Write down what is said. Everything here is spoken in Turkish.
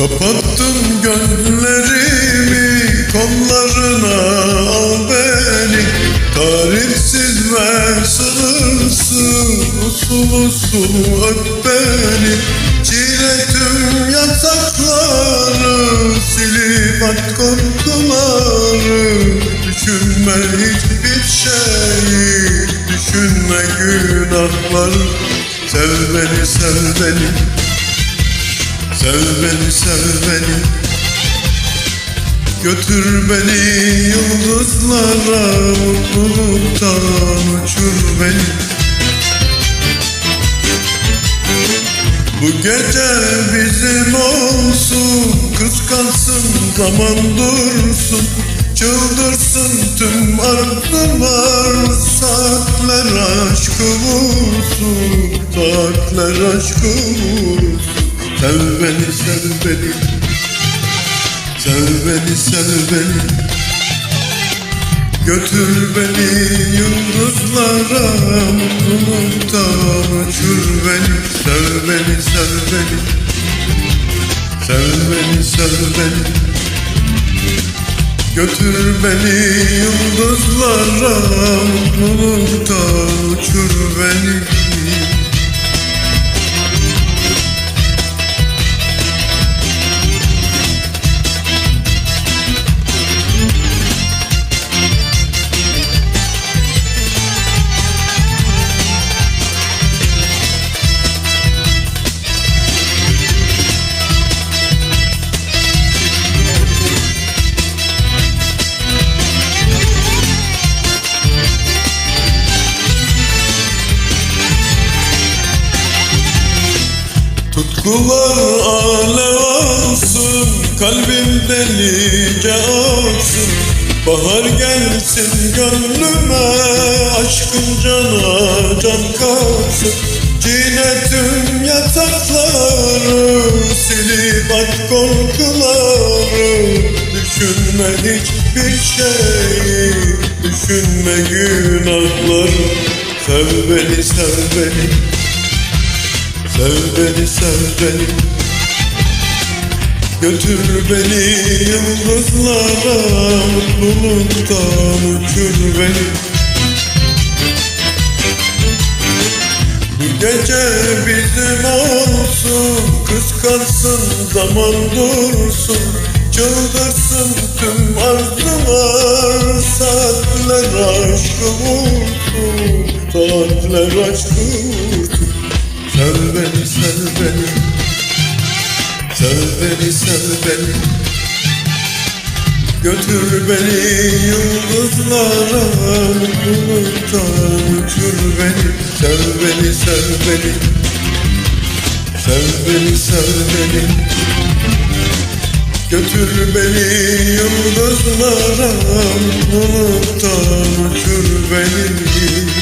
Kapattım gözlerimi kollarına al beni. Tarifsiz ve sınırsız usul usul öp beni. Çiğne tüm yatakları silip at korkuları Düşünme hiçbir şeyi düşünme günahları. Sev beni sev beni Sev beni, sev beni. Götür beni yıldızlara Mutluluktan uçur beni. Bu gece bizim olsun Kıskansın zaman dursun. Çıldırsın tüm arzular Saatler aşkı vursun. Saatler aşkı vursun Sev beni, sev beni. Sev beni, sev beni. Götür beni yıldızlara Mutluluktan uçur beni. Sev beni, sev beni. Sev beni, sev beni. Götür beni yıldızlara Mutluluktan uçur beni Tutkular alev alsın Kalbim delice aksın Bahar gelsin gönlüme Aşkın cana can katsın Cine tüm yatakları Silip at korkuları. Düşünme hiçbir şeyi Düşünme günahları. Sev beni sev beni Sev beni, sev beni Götür beni yıldızlara Mutluluktan uçur beni. Bu gece bizim olsun Kıskansın zaman dursun. Çıldırsın tüm arzular Saatler aşkı vursun Saatler aşkı vursun Sev beni, sev beni. Sev beni, sev beni. Götür beni yıldızlara Mutluluktan uçur beni Sev beni, sev beni. Sev beni, sev beni. Götür beni yıldızlara Mutluluktan uçur beni